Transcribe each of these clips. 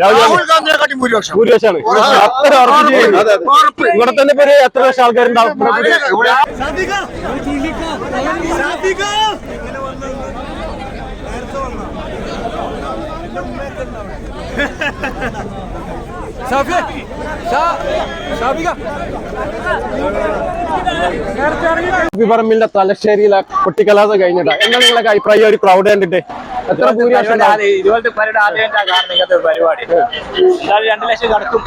രാഹുൽ ഗാന്ധിയെക്കാട്ടി ഭൂരിപക്ഷം. ഭൂരിപക്ഷമാണ്. അത്ര ഉറപ്പിച്ച്. ഇവിടെ തന്നെ എത്ര ലക്ഷം ആൾക്കാരുണ്ടാവും? പറമ്പിന്റെ തലശ്ശേരിയിലെ കുട്ടിക്കലാസം കഴിഞ്ഞിട്ടാ എന്താ നിങ്ങളൊക്കെ അഭിപ്രായം? ഒരു ക്രൗഡ് കണ്ടിട്ട്. എത്ര ഭൂരിപക്ഷം? ഇതുപോലത്തെ പരിപാടി ആദ്യമായിട്ടാണ് കാണുന്നത് ഇങ്ങനത്തെ ഒരു പരിപാടി. എന്തായാലും രണ്ട് ലക്ഷം കടക്കും.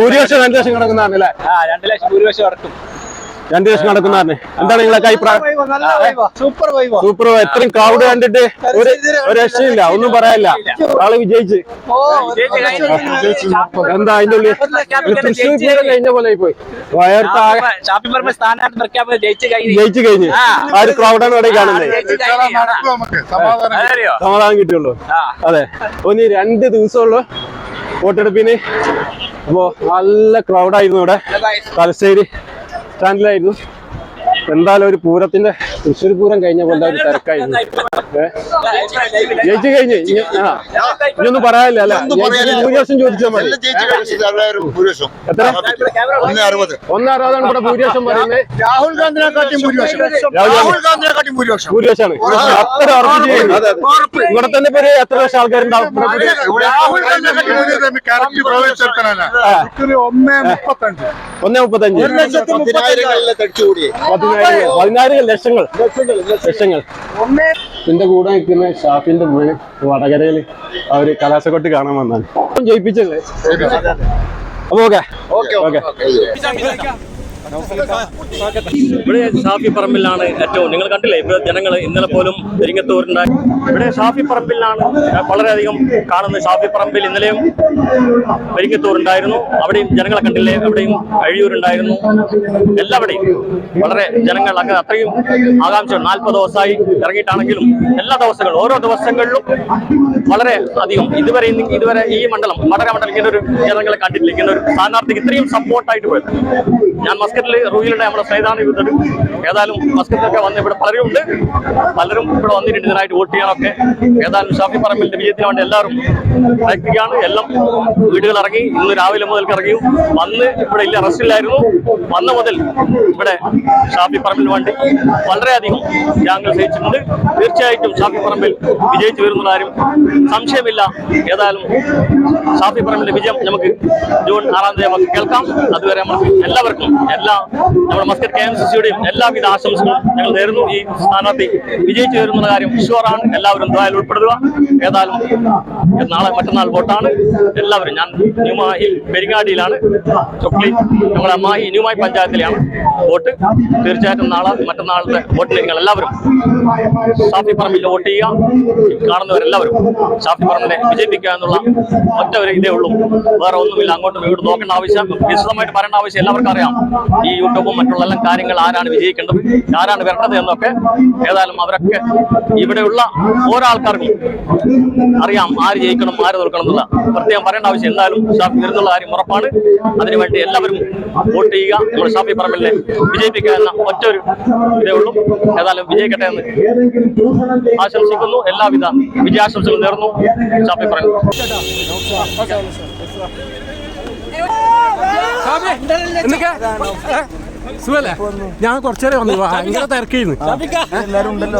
ഭൂരിപക്ഷം രണ്ട് ലക്ഷം കിടക്കുന്നതാണ് അല്ലേ? ആ രണ്ട് ലക്ഷം ഭൂരിപക്ഷം കടക്കും. രണ്ട് നടക്കുന്ന പറഞ്ഞു. എന്താണ് നിങ്ങളൊക്കെ അഭിപ്രായം? സൂപ്പർ വൈവ് സൂപ്പർ എത്രയും ക്രൗഡ് കണ്ടിട്ട് ഒരു ഒരു രക്ഷയില്ല. ഒന്നും പറയാനില്ല. ആൾ വിജയിച്ച്. എന്താ അതിന്റെ ഉള്ളിൽ? തൃശ്ശൂർ പൂരം കഴിഞ്ഞ പോലെ പോയി വയർത്ത ജയിച്ചു കഴിഞ്ഞു. ആ. ഒരു ക്രൗഡാണ് ഇവിടെ കാണുന്നത്. സമാധാനം കിട്ടിയുള്ളൂ. അതെ. ഒന്ന് രണ്ട് ദിവസമുള്ളൂ വോട്ടെടുപ്പിന്. അപ്പോ നല്ല ക്രൗഡായിരുന്നു ഇവിടെ. തലശ്ശേരി. സ്റ്റാൻഡിലായിരുന്നു എന്തായാലും ഒരു പൂരത്തിന്റെ തൃശ്ശൂർ പൂരം കഴിഞ്ഞ പോലെ ഒരു തിരക്കായിരുന്നു? ജയിച്ചു കഴിഞ്ഞ്. ആ. ഇനിയൊന്നും പറയാനില്ല അല്ലെ? ഭൂരിപക്ഷം ചോദിച്ചാൽ മതി. എത്ര? ഒന്ന് അറുപത്. ഒന്ന് അറുപതാണ് ഇവിടെ ഭൂരിപക്ഷം പറയുന്നത് രാഹുൽ ഗാന്ധിനെക്കാട്ടി ഭൂരിപക്ഷം. രാഹുൽ ഭൂരിപക്ഷമാണ്. അത്ര ഉറപ്പിച്ച്. ഇവിടെ തന്നെ ഇപ്പൊ എത്ര ലക്ഷം ആൾക്കാരുണ്ടാവും? ഒന്നേ മുപ്പത്തഞ്ച്. ഒന്നേ മുപ്പത്തഞ്ച്. പതിനായിരങ്ങളിലെ തടിച്ചുകൂടി പതിനായിരം ലക്ഷങ്ങൾ. ലക്ഷങ്ങൾ എന്റെ കൂടെ നിൽക്കുന്ന ഷാഫിന്റെ മോന് വടകരയിൽ അവർ കലാശക്കൊട്ട് കാണാൻ വന്നാണ്. ജയിപ്പിച്ചല്ലേ? അപ്പൊ ഓക്കെ. ഓക്കെ. ഓക്കെ. ഇവിടെ ഷാഫി പറമ്പിലാണ് ഏറ്റവും നിങ്ങൾ കണ്ടില്ലേ? ഇവിടെ ജനങ്ങൾ ഇന്നലെ പോലും പെരിങ്ങത്തൂരുണ്ടായി ഇവിടെ ഷാഫി പറമ്പിലാണ് വളരെയധികം കാണുന്നത്. ഷാഫി പറമ്പിൽ ഇന്നലെയും പെരിങ്ങത്തൂരുണ്ടായിരുന്നു അവിടെയും ജനങ്ങളെ കണ്ടില്ലേ? അവിടെയും അഴിയൂരുണ്ടായിരുന്നു. എല്ലാവിടെയും വളരെ ജനങ്ങൾ അങ്ങ് അത്രയും ആകാംക്ഷ നാൽപ്പത് ദിവസമായി ഇറങ്ങിയിട്ടാണെങ്കിലും എല്ലാ ദിവസങ്ങളും ഓരോ ദിവസങ്ങളിലും വളരെ അധികം. ഇതുവരെ ഇതുവരെ ഈ മണ്ഡലം വടക മണ്ഡലം ഇങ്ങനെ ഒരു ജനങ്ങളെ കണ്ടിട്ടില്ല. ഇങ്ങനെ ഒരു സ്ഥാനാർത്ഥിക്ക് ഇത്രയും സപ്പോർട്ടായിട്ട് പോയത്. ഞാൻ മസ്കറ്റിൽ റൂയിലുണ്ട് നമ്മുടെ സൈതാണ് ഇരുന്നത് ഏതായാലും മസ്കറ്റിലൊക്കെ വന്ന് ഇവിടെ പലരും ഉണ്ട് പലരും ഇവിടെ വന്നിട്ടുണ്ട് ഇതിനായിട്ട് വോട്ട് ചെയ്യാനൊക്കെ. ഏതായാലും ഷാഫി പറമ്പിലിന്റെ വിജയത്തിന് വേണ്ടി എല്ലാവരും പ്രയത്നിക്കുകയാണ്. എല്ലാം വീടുകൾ ഇറങ്ങി ഇന്ന് രാവിലെ മുതൽ ഇറങ്ങി വന്ന് ഇവിടെ ഇല്ല റെസ്റ്റിലായിരുന്നു വന്ന മുതൽ ഇവിടെ ഷാഫി പറമ്പിന് വേണ്ടി വളരെയധികം ത്യാഗങ്ങൾ ജയിച്ചിട്ടുണ്ട് തീർച്ചയായിട്ടും ഷാഫി പറമ്പിൽ വിജയിച്ചു വരുന്ന കാര്യം സംശയമില്ല. ഏതായാലും ഷാഫി പറമ്പിന്റെ വിജയം നമുക്ക് ജൂൺ ആറാം തീയതി നമുക്ക് കേൾക്കാം. അതുവരെ നമുക്ക് എല്ലാവർക്കും എല്ലാ നമ്മുടെ മസ്കറ്റ് കെ എം സി സിയുടെയും എല്ലാവിധ ആശംസകളും ഞങ്ങൾ നേരുന്നു. ഈ സ്ഥാനാർത്ഥി വിജയിച്ചു വരുന്ന കാര്യം ഷുവറാണ് എല്ലാവരും ദ്വായിൽ ഉൾപ്പെടുക. ഏതായാലും നാളെ മറ്റന്നാൾ വോട്ടാണ്. എല്ലാവരും ഞാൻ ന്യൂമാഹി പെരിങ്ങാടിയിലാണ്. ചൊക്ലി നമ്മുടെ മാഹി ന്യൂമായി പഞ്ചായത്തിലാണ് വോട്ട്. തീർച്ചയായിട്ടും നാളെ മറ്റന്നാളത്തെ വോട്ടിന് നിങ്ങൾ എല്ലാവരും ഷാഫി പറമ്പിൽ വോട്ട് ചെയ്യുക. കാണുന്നവരെല്ലാവരും ഷാഫി പറമ്പിനെ വിജയിപ്പിക്കുക എന്നുള്ള ഒറ്റ ഒരു ഇതേ ഉള്ളൂ. വേറെ ഒന്നുമില്ല. അങ്ങോട്ടും വീട് നോക്കേണ്ട ആവശ്യം. വിശദമായിട്ട് പറയേണ്ട ആവശ്യം എല്ലാവർക്കും അറിയാം. ഈ യൂട്യൂബും മറ്റുള്ള എല്ലാം കാര്യങ്ങൾ ആരാണ് വിജയിക്കേണ്ടത്? ആരാണ് വരേണ്ടത് എന്നൊക്കെ ഏതായാലും അവരൊക്കെ ഇവിടെയുള്ള ഓരോ ആൾക്കാർക്കും അറിയാം ആര് ജയിക്കണം ആര് തോൽക്കണം എന്നുള്ള. പ്രത്യേകം പറയേണ്ട ആവശ്യം എന്തായാലും ഷാഫി വരുന്നുള്ള കാര്യം ഉറപ്പാണ്. അതിനുവേണ്ടി എല്ലാവരും വോട്ട് ചെയ്യുക. നമ്മൾ ഷാഫി പറമ്പിലെ വിജയിപ്പിക്കുക എന്ന ഒറ്റൊരു ഇതേ ഉള്ളൂ. ഏതായാലും വിജയിക്കട്ടെ എന്ന് ആശംസിക്കുന്നു. എല്ലാവിധ വിജയാശംസകളും നേർന്നു. ഷാഫി പറമ്പിൽ. സുഖല്ലേ ഞാൻ കുറച്ചേരെ വന്നു ഭയങ്കര തിരക്കിന്ന്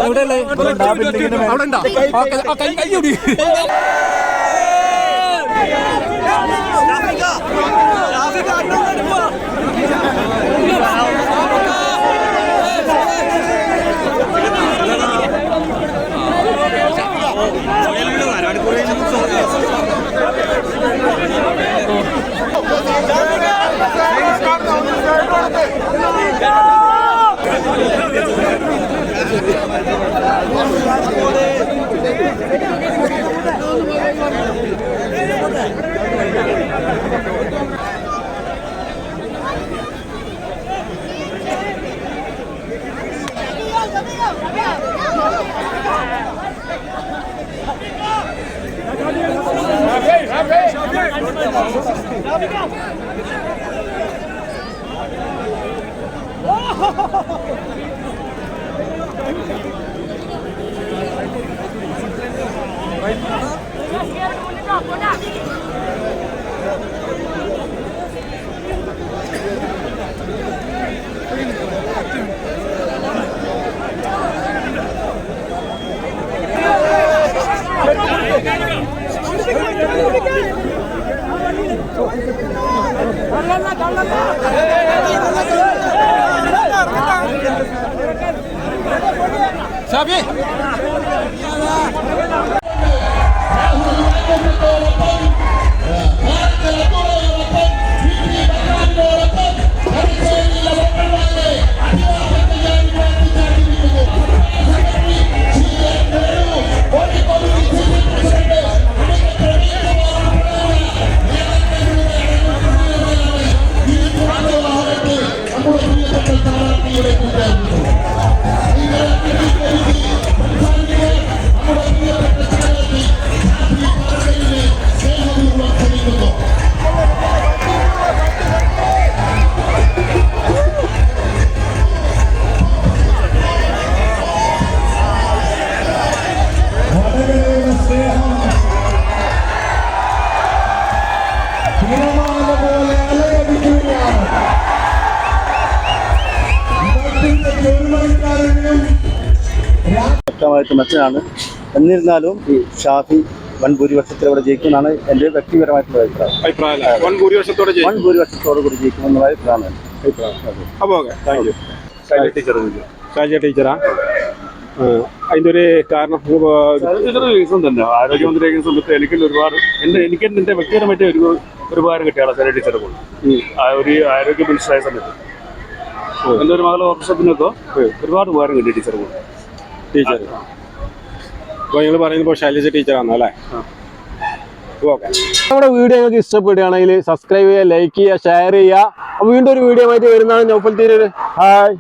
അവിടെ ഉണ്ടോ കൈ ¡Camilo! ¡Camilo! Xavier വ്യക്തമായിട്ട് മെച്ചമാണ് എന്നിരുന്നാലും ഈ ഷാഫി വൻ ഭൂരിപക്ഷത്തിലൂടെ ജയിക്കുമെന്നാണ് എന്റെ വ്യക്തിപരമായിട്ടുള്ള അഭിപ്രായം. ഭൂരിപക്ഷത്തോടെ വൻ ഭൂരിപക്ഷത്തോടു കൂടി ജയിക്കുമെന്നുള്ള അഭിപ്രായമാണ് അപ്പോൾ ഓക്കെ. Thank you. ഷാജിയ ടീച്ചറാ? ആ, അതിന്റെ ഒരു കാരണം റീസൺ തന്നെ. ആരോഗ്യമന്ത്രിയായിരിക്കുന്ന സമയത്ത് എനിക്ക് ഒരുപാട് എന്റെ എനിക്ക് എന്റെ വ്യക്തിപരമായിട്ട് ഒരു ഒരുപാട് കിട്ടിയാണ് സെന ടീച്ചറെ കൊണ്ട് ഒരു ആരോഗ്യ മിനിസ്റ്ററായ സമയത്ത്. എന്റെ ഒരു മകളെ ഓപ്പറേഷത്തിനൊക്കെ ഒരുപാട് ഉപകാരം കിട്ടി ടീച്ചറെ കൊണ്ട് ടീച്ചർ. അപ്പോൾ നിങ്ങൾ പറയുന്നത് ശൈലജ ടീച്ചറാണോ അല്ലേ? ഓക്കെ. നമ്മുടെ വീഡിയോ നിങ്ങൾക്ക് ഇഷ്ടപ്പെടുകയാണെങ്കിൽ സബ്സ്ക്രൈബ് ചെയ്യുക ലൈക്ക് ചെയ്യുക ഷെയർ ചെയ്യുക. അപ്പോൾ വീണ്ടും ഒരു വീഡിയോ ആയിട്ട് വരുന്നതാണ്. നൗഫൽ തീരൂർ ഹായ്